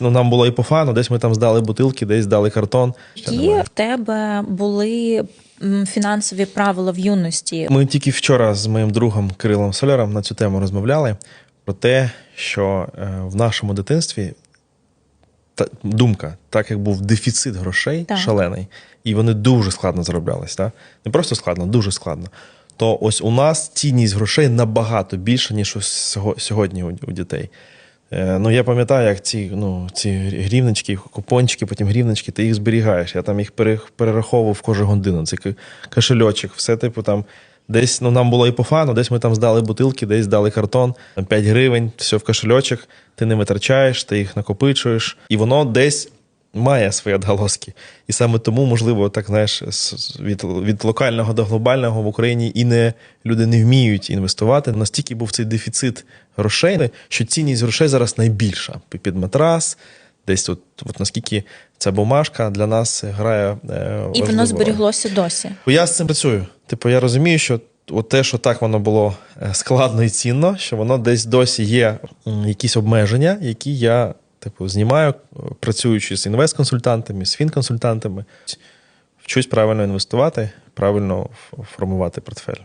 Ну, нам було і по фану, десь ми там здали бутилки, десь здали картон. Які в тебе були фінансові правила в юності? Ми тільки вчора з моїм другом Кирилом Соляром на цю тему розмовляли про те, що е, в нашому дитинстві та, думка, так як був дефіцит грошей Так. шалений, і вони дуже складно зароблялись. Так? Не просто складно, дуже складно. То ось у нас цінність грошей набагато більша, ніж сього- сьогодні у, у дітей. Е, Ну, я пам'ятаю, як ці, ну, ці грівнички, купончики, потім грівнички, ти їх зберігаєш. Я там їх перераховував кожну годину. Це кошельочок, все типу там. Десь ну, нам було і по фану, десь ми там здали бутилки, десь здали картон, там 5 гривень, все в кошельочок, ти не витрачаєш, ти їх накопичуєш, і воно десь має свої відголоски. І саме тому, можливо, так знаєш, від, від локального до глобального в Україні і не люди не вміють інвестувати. Настільки був цей дефіцит грошей, що цінність грошей зараз найбільша під матрас. Десь от, от наскільки ця бумажка для нас грає е, І воно зберіглося досі. Бо я з цим працюю. Типу, я розумію, що от те, що так воно було е, складно і цінно, що воно десь досі є якісь обмеження, які я типу знімаю, працюючи з інвест-консультантами, з фінконсультантами. Вчусь правильно інвестувати, правильно формувати портфель.